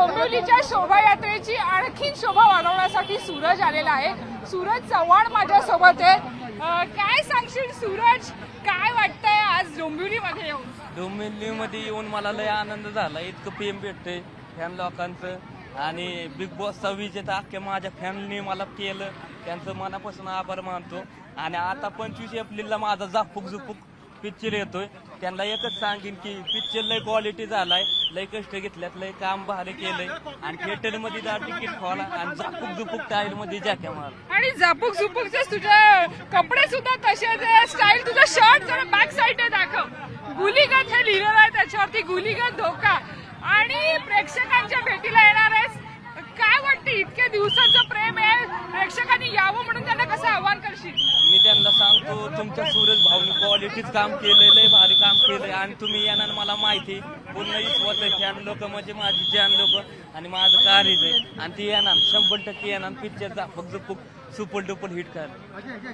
डोंबिवलीच्या शोभायात्रेची आणखी शोभा वाढवण्यासाठी सूरज आलेला आहे. सूरज चव्हाण माझ्या सोबत आहे काय सांगशील सूरज? काय वाटतंय आज डोंबिवलीमध्ये येऊन? डोंबिवलीमध्ये येऊन मला लय आनंद झाला. इतकं प्रेम भेटतंय फॅन लोकांचं. आणि बिग बॉसचा विजेता अख्ख्या माझ्या फॅमिलीने मला केलं. त्यांचं मनापासून आभार मानतो. आणि आता पंचवीस एप्रिलला माझा झापूक झुपूक पिक्चर येतोय. त्यांना एकच सांगेन की पिक्चर लय क्वालिटी झालाय लय कष्ट घेतल्यात लय काम भारी केलंय. आणि थिएटरमध्ये जा तिकीट खोला आणि झापूक झुपूक टाईल मध्ये जॅक्या मार आणि झापूक झुपूकचे तुझे कपडे सुद्धा तसेच स्टाईल तुझा शर्ट जरा बॅक साईड दाखव. गुलीगत हे लिहिलेलं आहे त्याच्यावरती गुलीगत धोका. आणि प्रेक्षकांच्या भेटीला येणार आहेस. काय वाटते इतके दिवसाचं प्रेम आहे प्रेक्षकांनी यावं म्हणून त्यांना कसं आव्हान करशील? त्यांना सांगतो तुमच्या सूरज भाऊनी क्वालिटीच काम केलं लय भारी काम केलंय आणि तुम्ही येणार मला माहिती पूर्ण विश्वास आहे फॅन लोक म्हणजे माझी जॅन लोक आणि माझं कार्यच आहे. आणि ती येणार शंभर टक्के येणार picture Jhapuk Jhupuk super duper hit कर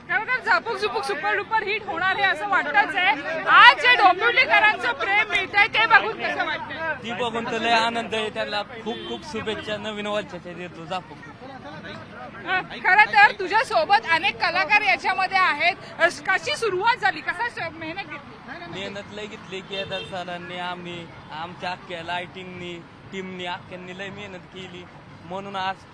खरं झुपूक सुपर डुपर हिट होणार आहे असं वाटतच आहे. डोंबिवलीकरांचं प्रेम मिळत आहे ते बघून कसं ती बघून तर लय आनंद आहे. त्याला खूप खूप शुभेच्छा. नवीन वर्षाच्या देतो. झापक खरं तर तुझ्या सोबत अनेक कलाकार याच्यामध्ये आहेत. कशी सुरुवात झाली? कसा मेहनत घेतली? मेहनत लय घेतली केदार सरांनी आम्ही आमच्या अख्ख्या लाइटिंगनी टीमनी अख्ख्यांनी लय मेहनत केली. म्हणून आज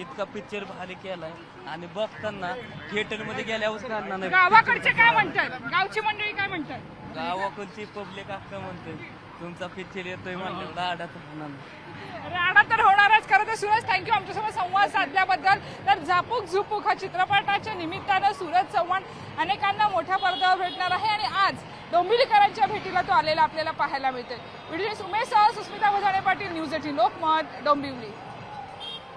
इतका पिक्चर भारी केलाय. आणि बघताना थिएटरमध्ये गेल्यावर गावाकडचे काय म्हणतात? गावची मंडळी काय म्हणतात? गावाकडची पब्लिक अख्खं म्हणते तुमचा पिक्चर येतोय म्हणलं लाडात होणार राणा तर होणारच खरं तर सूरज थँक्यू आमच्यासोबत संवाद साधल्याबद्दल. तर झापूक झुपूक हा चित्रपटाच्या निमित्तानं सूरज चव्हाण अनेकांना मोठ्या पडद्यावर भेटणार आहे आणि आज डोंबिवलीकरांच्या भेटीला तो आलेला आपल्याला पाहायला मिळतोय. व्हिडिओ उमेश सह सुस्मिता भजाणे पाटील न्यूज एटीन लोकमत डोंबिवली.